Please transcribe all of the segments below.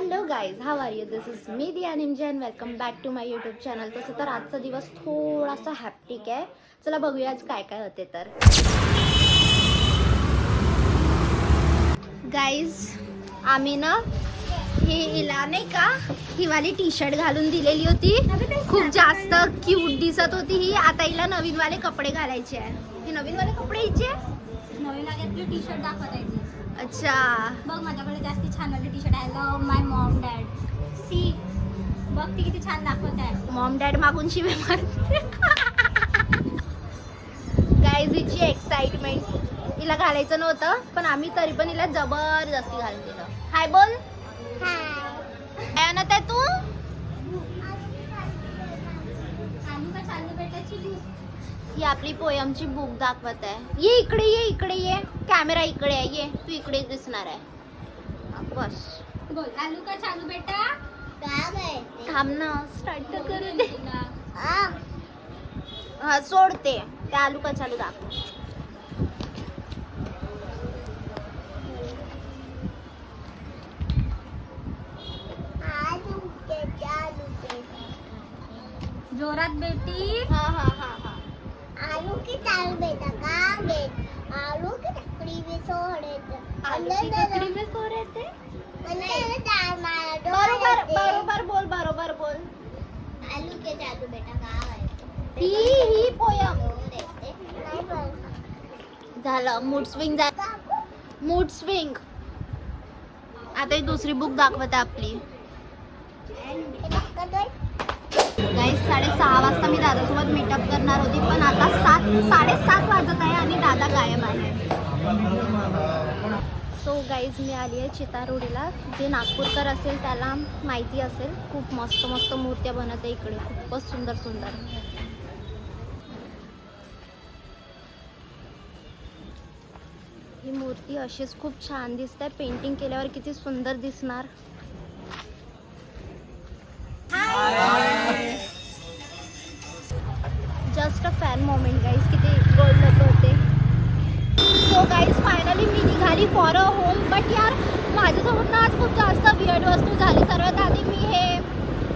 Hello guys how are you this is me Diya Nimje and welcome back to my YouTube channel तसं तर आजचा दिवस थोडासा haptic आहे. चला बघूया आज काय काय होते तर. गाईज आम्ही ना ही हिला नाही का ही वाली टी शर्ट घालून दिलेली होती. खूप जास्त क्यूट दिसत होती ही. आता हिला नवीन वाले कपडे घालायचे आहे. हे नवीन वाले कपडे हिचे नवीन आल्यातली टी शर्ट दाखवायचे अच्छा. बघ माझ्याकडे जास्ती छान वाली टी शर्ट आहे. Love my mom dad see बघ ती किती छान दाखवत आहे. मॉम डॅड मागून शिवे मारते. गाईज हिची एक्साइटमेंट हिला घालायचं नव्हतं पण आम्ही तरी पण हिला जबरदस्ती घालून दिलं. हाय बोल. काय आहे तू चालू ही आपली पोयमची बुक दाखवत आहे. ये इकडे ये इकडे ये. कॅमेरा इकडे आहे ये. तू इकडे दिसणार आहे. बस. बोल. आलू का चालू बेटा? थांब ना स्टार्ट तर करू दे. हा. सोडते आलू का चालू दाखव. जोरात बेटी. हा हा. चाल बेटा का? बेट आलू की टकरी में सो रहे थे. आलू की ककड़ी में सो रहे थे? अंदर चाल मारा डोर बरोबर बोल बरोबर बोल. आलू के चालू बेटा है. ही ही पोयम. झालं मूड स्विंग झालं. मूड स्विंग आता ही दुसरी बुक दाखवते आपली. गाईस साडेसहा वाजता मी दादासोबत मीटअप करणार होती पण आता सात साडेसात वाजत आहे आणि दादा गायब आहे. सो गाईज मी आली आहे चितारोडीला जे नागपूरकर असेल त्याला माहिती असेल. खूप मस्त मस्त मूर्त्या बनत आहे इकडे. खूपच सुंदर सुंदर. ही मूर्ती अशीच खूप छान दिसते. पेंटिंग केल्यावर किती सुंदर दिसणार. Just a fan moment guys किती गोल्ड लोक होते. सो गाईज फायनली मी निघाली फॉर अ होम बट यार माझ्यासोबत ना आज खूप जास्त बिअर्ड वस्तू झाली. सर्वात आधी मी हे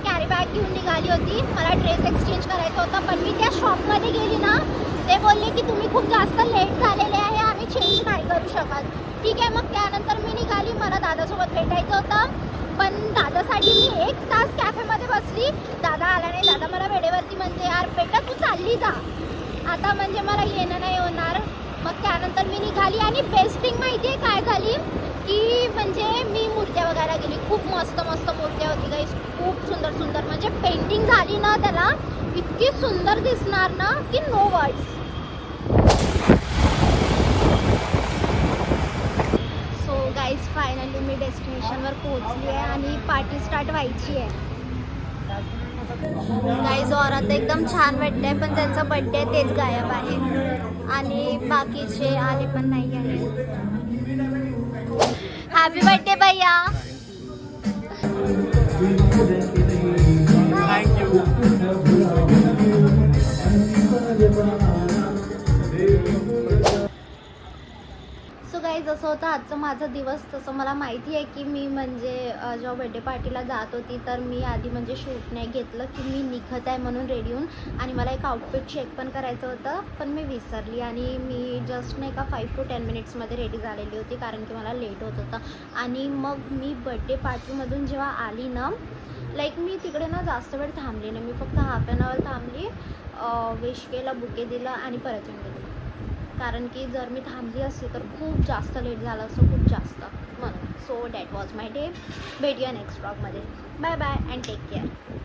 कॅरी बॅग घेऊन निघाली होती. मला ड्रेस एक्सचेंज करायचा होता पण मी त्या शॉपमध्ये गेली ना ते बोलले की तुम्ही खूप जास्त लेट झालेले आहे आम्ही चेंज नाही करू शकत. ठीक आहे मग त्यानंतर मी निघाली. मला दादासोबत भेटायचं होतं. पण दादासाठी मी एक तास कॅफेमध्ये बसली. दादा आला नाही. दादा मला वेळेवरती म्हणते यार बेटा तू चालली जा. आता म्हणजे मला येणं नाही होणार. मग त्यानंतर मी निघाली आणि बेस्टिंग माहिती आहे काय झाली? की म्हणजे मी मूर्त्या बघायला गेली. खूप मस्त मस्त मूर्त्या होती गाईस खूप सुंदर सुंदर. म्हणजे पेंटिंग झाली ना त्याला इतकी सुंदर दिसणार ना की no words so guys finally मी डेस्टिनेशनवर पोहोचली आहे आणि पार्टी स्टार्ट व्हायची आहे. काही जोरात एकदम छान वाटतंय पण त्यांचा बड्डे आहे तेच गायब आहे. आणि बाकीचे आले पण नाही आहे. हॅपी बड्डे भैया. कसं होतं आजचं माझा दिवस तसं मला माहिती आहे की मी म्हणजे जेव्हा बड्डे पार्टीला जात होती तर मी आधी म्हणजे शूट नाही घेतलं की मी निघत आहे म्हणून रेडी होऊन आणि मला एक आउटफिट चेक पण करायचं होतं पण मी विसरली आणि मी जस्ट नाही का फाईव्ह टू टेन मिनिट्समध्ये रेडी झालेली होती कारण की मला लेट होत होतं. आणि मग मी बड्डे पार्टीमधून जेव्हा आली ना लाईक मी तिकडे ना जास्त वेळ थांबली नाही. मी फक्त हाफ अन आवर थांबली विश केलं बुके दिलं आणि परत येऊन गेली. कारण की जर मी थांबली असती तर खूप जास्त लेट झालं असतं खूप जास्त. म्हणून. So that was my day भेटूया नेक्स्ट ब्लॉगमध्ये bye bye and take care